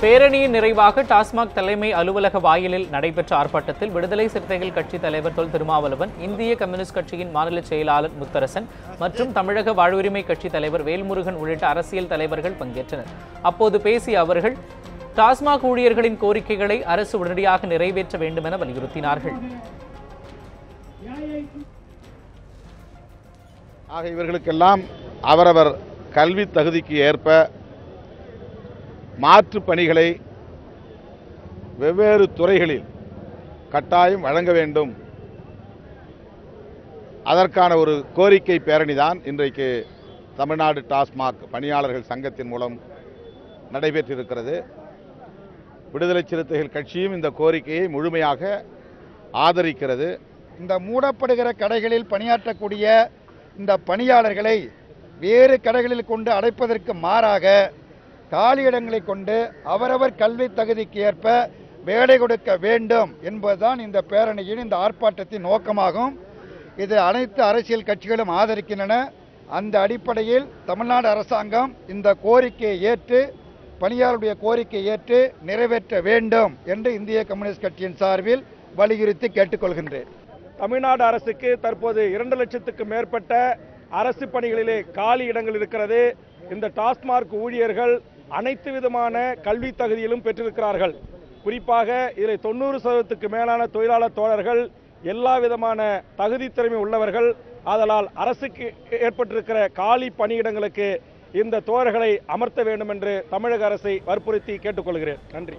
பேரணியின் நிறைவாக டாஸ்மாக் தலைமை அலுவலக வாயிலில் நடைபெற்ற ஆர்ப்பாட்டத்தில் விடுதலை சிறுத்தைகள் கட்சி தலைவர் தொல் திருமாவளவன் இந்திய கம்யூனிஸ்ட் கட்சியின் மாநில செயலாளர் முத்தரசன் மற்றும் தமிழக வாழ்வுரிமை கட்சி தலைவர் வேல்முருகன் உள்ளிட்ட அரசியல் தலைவர்கள் பங்கேற்றனர். அப்போது பேசிய அவர்கள் டாஸ்மாக் ஊழியர்களின் கோரிக்கைகளை அரசு உடனடியாக நிறைவேற்ற வேண்டும் என வலியுறுத்தினார்கள். ஆக இவர்களுக்கெல்லாம் அவரவர் கல்வி தகுதிக்கு ஏற்ப மாற்று பணிகளை வெவ்வேறு துறைகளில் கட்டாயம் வழங்க வேண்டும். அதற்கான ஒரு கோரிக்கை பேரணிதான் இன்றைக்கு தமிழ்நாடு டாஸ்மாக் பணியாளர்கள் சங்கத்தின் மூலம் நடைபெற்றிருக்கிறது. விடுதலை சிறுத்தைகள் கட்சியும் இந்த கோரிக்கையை முழுமையாக ஆதரிக்கிறது. இந்த மூடப்படுகிற கடைகளில் பணியாற்றக்கூடிய இந்த பணியாளர்களை வேறு கடைகளில் கொண்டு அடைப்பதற்கு மாறாக காலியிடங்களை கொண்டு அவரவர் கல்வி தகுதிக்கு ஏற்ப வேலை கொடுக்க வேண்டும் என்பதுதான் இந்த பேரணியின் இந்த ஆர்ப்பாட்டத்தின் நோக்கமாகும். இது அனைத்து அரசியல் கட்சிகளும் ஆதரிக்கின்றன. அந்த அடிப்படையில் தமிழ்நாடு அரசாங்கம் இந்த கோரிக்கையை ஏற்று பணியாளருடைய கோரிக்கையை ஏற்று நிறைவேற்ற வேண்டும் என்று இந்திய கம்யூனிஸ்ட் கட்சியின் சார்பில் வலியுறுத்தி கேட்டுக்கொள்கின்றேன். தமிழ்நாடு அரசுக்கு தற்போது இரண்டு லட்சத்துக்கு மேற்பட்ட அரசு பணிகளிலே காலி இடங்கள் இருக்கிறது. இந்த டாஸ்மார்க் ஊழியர்கள் அனைத்து விதமான கல்வி தகுதியிலும் பெற்றிருக்கிறார்கள். குறிப்பாக இதில் தொண்ணூறு சதவீதத்துக்கு மேலான தொழிலாளர் தோழர்கள் எல்லா விதமான தகுதி திறமை உள்ளவர்கள் ஆதலால் அரசுக்கு ஏற்பட்டிருக்கிற காலி பணியிடங்களுக்கு இந்த தோழர்களை அமர்த்த வேண்டும் என்று தமிழக அரசை வற்புறுத்தி கேட்டுக்கொள்கிறேன். நன்றி.